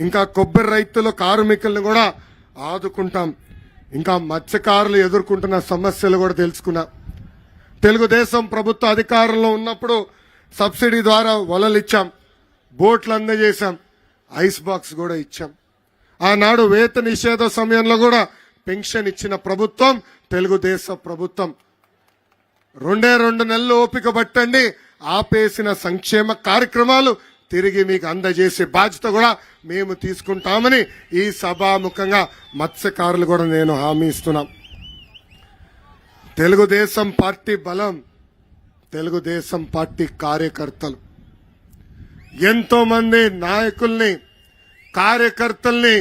ఇంకా కొబ్బరి రైతులు కార్మికులను కూడా ఆదుకుంటాం. ఇంకా మత్స్యకారులు ఎదుర్కొంటున్న సమస్యలు కూడా తెలుసుకున్నాం. తెలుగుదేశం ప్రభుత్వ అధికారంలో ఉన్నప్పుడు సబ్సిడీ ద్వారా వలలు ఇచ్చాం బోట్లు అందజేశాం. ఐస్ బాక్స్ కూడా ఇచ్చాం. ఆనాడు వేత నిషేధ సమయంలో కూడా పెన్షన్ ఇచ్చిన ప్రభుత్వం తెలుగుదేశం ప్రభుత్వం. రెండే రెండు నెలలు ఓపిక పట్టండి ఆపేసిన సంక్షేమ కార్యక్రమాలు తిరిగి మీకు అందజేసే బాధ్యత కూడా మేము తీసుకుంటామని ఈ సభాముఖంగా మత్స్యకారులు కూడా నేను హామీ ఇస్తున్నాం. తెలుగుదేశం పార్టీ బలం తెలుగుదేశం పార్టీ కార్యకర్తలు. ఎంతో మంది నాయకుల్ని కార్యకర్తల్ని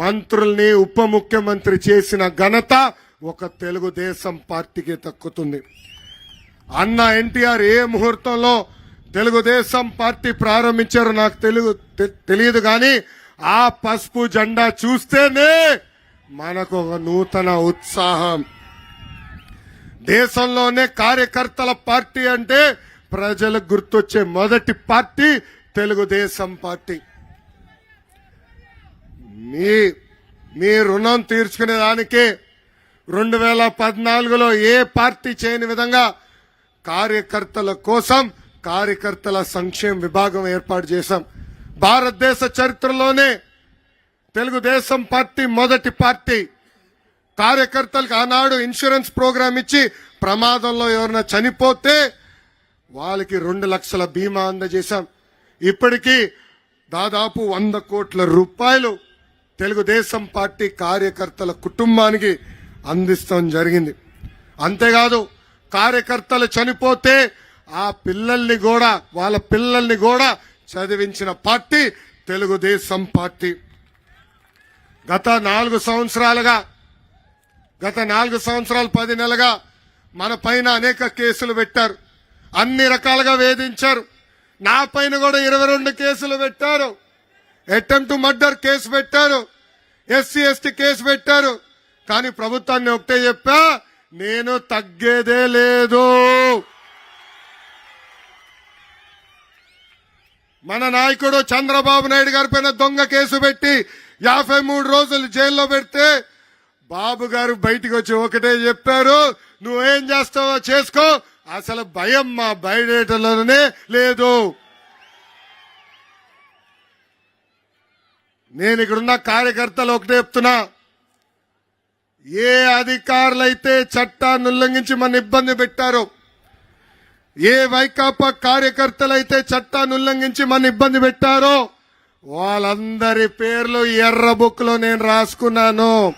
మంత్రుల్ని ఉప ముఖ్యమంత్రి చేసిన ఘనత ఒక తెలుగుదేశం పార్టీకి దక్కుతుంది. అన్న ఎన్టీఆర్ ఏ ముహూర్తంలో తెలుగుదేశం పార్టీ ప్రారంభించారు నాకు తెలుగు తెలియదు కానీ ఆ పసుపు జెండా చూస్తేనే మనకు ఒక నూతన ఉత్సాహం. దేశంలోనే కార్యకర్తల పార్టీ అంటే ప్రజలకు గుర్తొచ్చే మొదటి పార్టీ తెలుగుదేశం పార్టీ. మీ మీ రుణం తీర్చుకునే దానికి రెండు వేల పద్నాలుగులో ఏ పార్టీ చేయని విధంగా కార్యకర్తల కోసం కార్యకర్తల సంక్షేమ విభాగం ఏర్పాటు చేశాం. భారతదేశ చరిత్రలోనే తెలుగుదేశం పార్టీ మొదటి పార్టీ. కార్యకర్తలకు ఆనాడు ఇన్సూరెన్స్ ప్రోగ్రాం ఇచ్చి ప్రమాదంలో ఎవరైనా చనిపోతే వాళ్ళకి రెండు లక్షల బీమా అందజేశాం. ఇప్పటికీ దాదాపు వంద కోట్ల రూపాయలు తెలుగుదేశం పార్టీ కార్యకర్తల కుటుంబానికి అందిస్తాం జరిగింది. అంతేకాదు కార్యకర్తలు చనిపోతే ఆ పిల్లల్ని కూడా వాళ్ళ పిల్లల్ని కూడా చదివించిన పార్టీ తెలుగుదేశం పార్టీ. గత నాలుగు సంవత్సరాలుగా గత నాలుగు సంవత్సరాలు పది నెలలుగా మన పైన అనేక కేసులు పెట్టారు. అన్ని రకాలుగా వేధించారు. నా పైన కూడా ఇరవై రెండు కేసులు పెట్టారు. అటెంప్ట్ మర్డర్ కేసు పెట్టారు. ఎస్సీ ఎస్టీ కేసు పెట్టారు. కానీ ప్రభుత్వాన్ని ఒకటే చెప్పా నేను తగ్గేదే లేదు. మన నాయకుడు చంద్రబాబు నాయుడు గారి పైన దొంగ కేసు పెట్టి యాభై మూడు రోజులు జైల్లో పెడితే బాబు గారు బయటికి వచ్చి ఒకటే చెప్పారు నువ్వేం చేస్తావో చేసుకో. అసలు భయం మా బయటలోనే లేదు. నేను ఇక్కడున్న కార్యకర్తలు ఒకటే చెప్తున్నా. ఏ అధికారులైతే చట్టాన్ని ఉల్లంఘించి మన ఇబ్బంది పెట్టారో ఏ వైకాపా కార్యకర్తలైతే చట్టాన్ని ఉల్లంఘించి మన ఇబ్బంది పెట్టారో వాళ్ళందరి పేర్లు ఎర్ర బుక్లో నేను రాసుకున్నాను.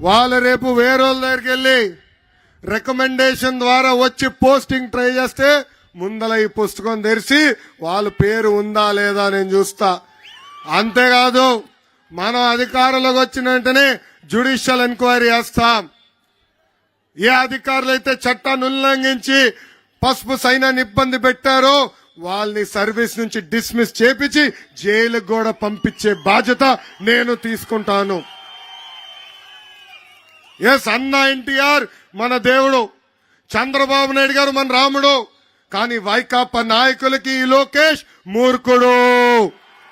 వాళ్ళు రేపు వేరేళ్ళ దగ్గరికి వెళ్ళి రికమెండేషన్ ద్వారా వచ్చి పోస్టింగ్ ట్రై చేస్తే ముందల ఈ పుస్తకం తెరిచి వాళ్ళ పేరు ఉందా లేదా నేను చూస్తా. అంతేకాదు మనం అధికారంలోకి వచ్చిన వెంటనే జ్యుడిషియల్ ఎంక్వైరీ చేస్తాం ఏ అధికారులు అయితే చట్టాన్ని ఉల్లంఘించి పసుపు సైన్యాన్ని ఇబ్బంది పెట్టారో వాళ్ళని సర్వీస్ నుంచి డిస్మిస్ చేపించి జైలుకు కూడా పంపించే బాధ్యత నేను తీసుకుంటాను. ఎస్ అన్నా ఎన్టీఆర్ మన దేవుడు. చంద్రబాబు నాయుడు గారు మన రాముడు. కానీ వైకాపా నాయకులకి ఈ లోకేష్ మూర్ఖుడు.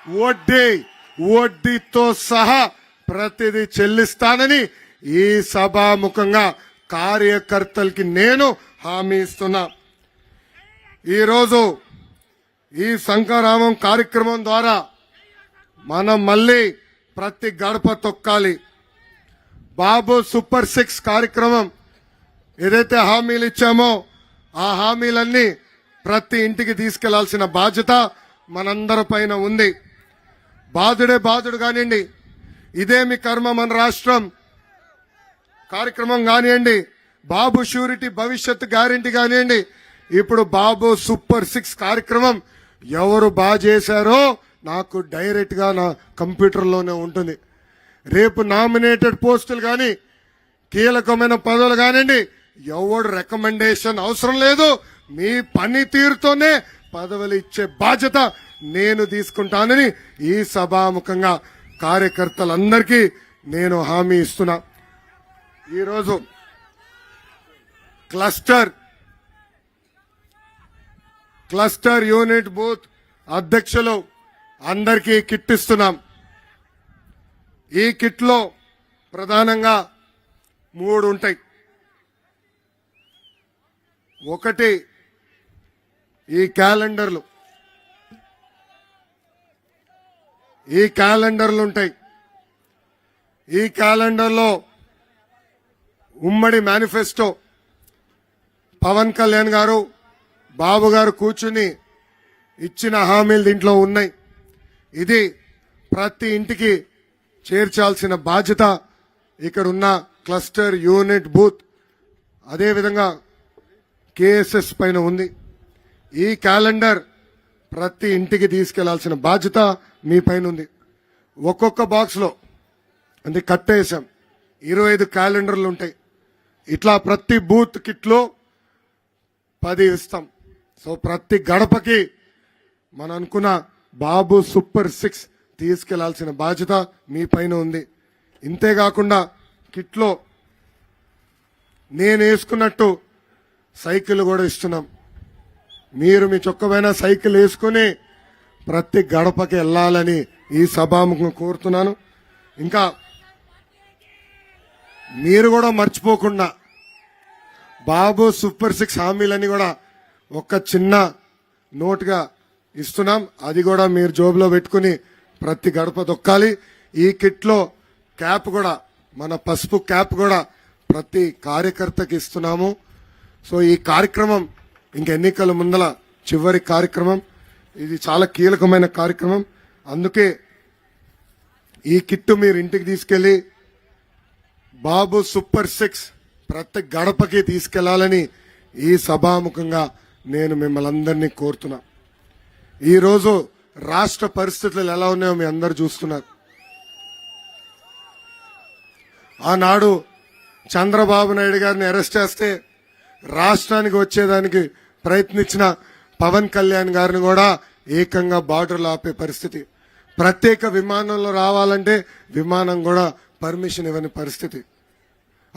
వడ్డీ వడ్డీతో సహా ప్రతిదీ చెల్లిస్తానని ఈ సభాముఖంగా కార్యకర్తలకి నేను హామీ ఇస్తున్నా. ఈరోజు ఈ శంకరామం కార్యక్రమం ద్వారా మనం మళ్ళీ ప్రతి గడప తొక్కాలి. బాబు సూపర్ సిక్స్ కార్యక్రమం ఏదైతే హామీలు ఇచ్చామో ఆ హామీలన్నీ ప్రతి ఇంటికి తీసుకెళ్ళాల్సిన బాధ్యత మనందరి పైన ఉంది. బాధుడే బాధుడు కానివ్వండి. ఇదేమి కర్మ మన రాష్ట్రం. కార్యక్రమం కానివ్వండి బాబు షూరిటీ భవిష్యత్తు గ్యారంటీ కానివ్వండి ఇప్పుడు బాబు సూపర్ సిక్స్ కార్యక్రమం ఎవరు బాగా చేశారో నాకు డైరెక్ట్గా నా కంప్యూటర్లోనే ఉంటుంది. రేపు నామినేటెడ్ పోస్టులు కానీ కీలకమైన పదవులు కానివ్వండి ఎవడు రికమెండేషన్ అవసరం లేదు మీ పనితీరుతోనే పదవులు ఇచ్చే బాధ్యత నేను తీసుకుంటానని ఈ సభాముఖంగా కార్యకర్తలందరికీ నేను హామీ ఇస్తున్నా. ఈరోజు క్లస్టర్ క్లస్టర్ యూనిట్ బూత్ అధ్యక్షులు అందరికీ కిట్ ఇస్తున్నాం. ఈ కిట్లో ప్రధానంగా మూడు ఉంటాయి. ఒకటి ఈ క్యాలెండర్లు. ఈ క్యాలెండర్లు ఉంటాయి. ఈ క్యాలెండర్లో ఉమ్మడి మేనిఫెస్టో. పవన్ కళ్యాణ్ గారు బాబు గారు కూర్చుని ఇచ్చిన హామీలు దీంట్లో ఉన్నాయి. ఇది ప్రతి ఇంటికి చేర్చాల్సిన బాధ్యత ఇక్కడ ఉన్న క్లస్టర్ యూనిట్ బూత్. అదేవిధంగా కేఎస్ఎస్ పైన ఉంది. ఈ క్యాలెండర్ ప్రతి ఇంటికి తీసుకెళ్ళాల్సిన బాధ్యత మీ పైన ఉంది. ఒక్కొక్క బాక్స్లో అంటే కట్టేసాం ఇరవై ఐదు క్యాలెండర్లు ఉంటాయి. ఇట్లా ప్రతి బూత్ కిట్లో పది ఇస్తాం. సో ప్రతి గడపకి మనం అనుకున్న బాబు సూపర్ సిక్స్ తీసుకెళ్ళాల్సిన బాధ్యత మీ పైన ఉంది. ఇంతేకాకుండా కిట్లో నేను వేసుకున్నట్టు సైకిల్ కూడా ఇస్తున్నాం. మీరు మీ చొక్కమైన సైకిల్ వేసుకుని ప్రతి గడపకి వెళ్ళాలని ఈ సభాముఖం కోరుతున్నాను. ఇంకా మీరు కూడా మర్చిపోకుండా బాబు సూపర్ సిక్స్ హామీలని కూడా ఒక చిన్న నోట్గా ఇస్తున్నాం. అది కూడా మీరు జోబులో పెట్టుకుని ప్రతి గడప దొక్కాలి ఈ కిట్లో క్యాప్ కూడా మన పసుపు క్యాప్ కూడా ప్రతి కార్యకర్తకి ఇస్తున్నాము. సో ఈ కార్యక్రమం ఇంక ఎన్నికల ముందల చివరి కార్యక్రమం. ఇది చాలా కీలకమైన కార్యక్రమం. అందుకే ఈ కిట్టు మీరు ఇంటికి తీసుకెళ్ళి బాబు సూపర్ సిక్స్ ప్రతి గడపకి తీసుకెళ్ళాలని ఈ సభాముఖంగా నేను మిమ్మల్ని అందరినీ కోరుతున్నా. ఈరోజు రాష్ట్ర పరిస్థితులు ఎలా ఉన్నాయో మీ అందరు చూస్తున్నారు. ఆనాడు చంద్రబాబు నాయుడు గారిని అరెస్ట్ చేస్తే రాష్ట్రానికి వచ్చేదానికి ప్రయత్నించిన పవన్ కళ్యాణ్ గారిని కూడా ఏకంగా బార్డర్లు ఆపే పరిస్థితి. ప్రత్యేక విమానంలో రావాలంటే విమానం కూడా పర్మిషన్ ఇవ్వని పరిస్థితి.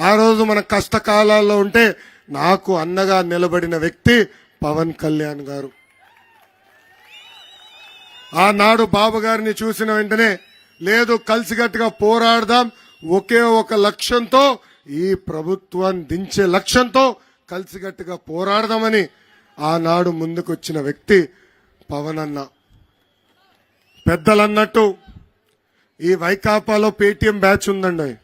ఆ రోజు మన కష్టకాలాల్లో ఉంటే నాకు అన్నగా నిలబడిన వ్యక్తి పవన్ కళ్యాణ్ గారు. ఆనాడు బాబు గారిని చూసిన వెంటనే లేదు కలిసికట్టుగా పోరాడదాం ఒకే ఒక లక్ష్యంతో ఈ ప్రభుత్వాన్ని దించే లక్ష్యంతో కలిసికట్టుగా పోరాడదామని ఆనాడు ముందుకొచ్చిన వ్యక్తి పవన్ అన్న. పెద్దలన్నట్టు ఈ వైకాపాలో పేటీఎం బ్యాచ్ ఉందండి.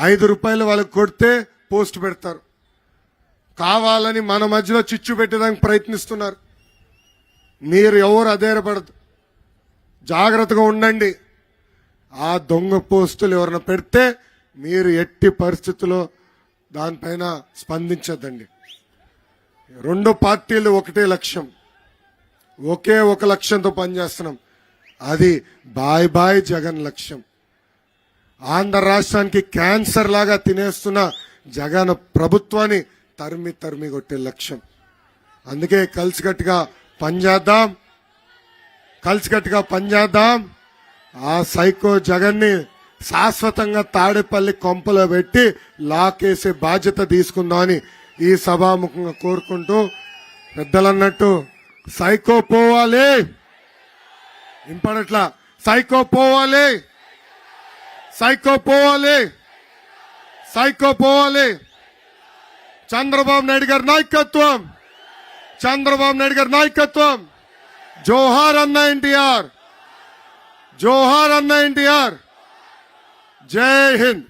ఐదు రూపాయలు వాళ్ళకి కొడితే పోస్ట్ పెడతారు. కావాలని మన మధ్యలో చిచ్చు పెట్టడానికి ప్రయత్నిస్తున్నారు. మీరు ఎవరు అధైర్యపడదు. జాగ్రత్తగా ఉండండి. ఆ దొంగ పోస్టులు ఎవరైనా పెడితే మీరు ఎట్టి పరిస్థితుల్లో దానిపైన స్పందించద్దండి. రెండు పార్టీలు ఒకటే లక్ష్యం. ఒకే ఒక లక్ష్యంతో పనిచేస్తున్నాం. అది బాయ్ బాయ్ జగన్ లక్ష్యం. ఆంధ్ర రాష్ట్రానికి క్యాన్సర్ లాగా తినేస్తున్న జగన్ ప్రభుత్వాన్ని తరిమి తరిమి కొట్టే లక్ష్యం. అందుకే కలిసికట్టుగా పనిచేద్దాం కలిసికట్టుగా పనిచేద్దాం ఆ సైకో జగన్ని శాశ్వతంగా తాడేపల్లి కొంపలో పెట్టి లాకేసే బాధ్యత తీసుకుందామని ఈ సభాముఖంగా కోరుకుంటూ పెద్దలన్నట్టు సైకో పోవాలి. ఇంపడట్లా సైకో పోవాలి. సైకో పోవాలి సైకో పోవాలి చంద్రబాబు నాయుడు గారి నాయకత్వం. చంద్రబాబు నాయుడు గారి నాయకత్వం. జోహార్ అన్న ఎన్టీఆర్. జోహార్ అన్న ఎన్టీఆర్. జై హింద్.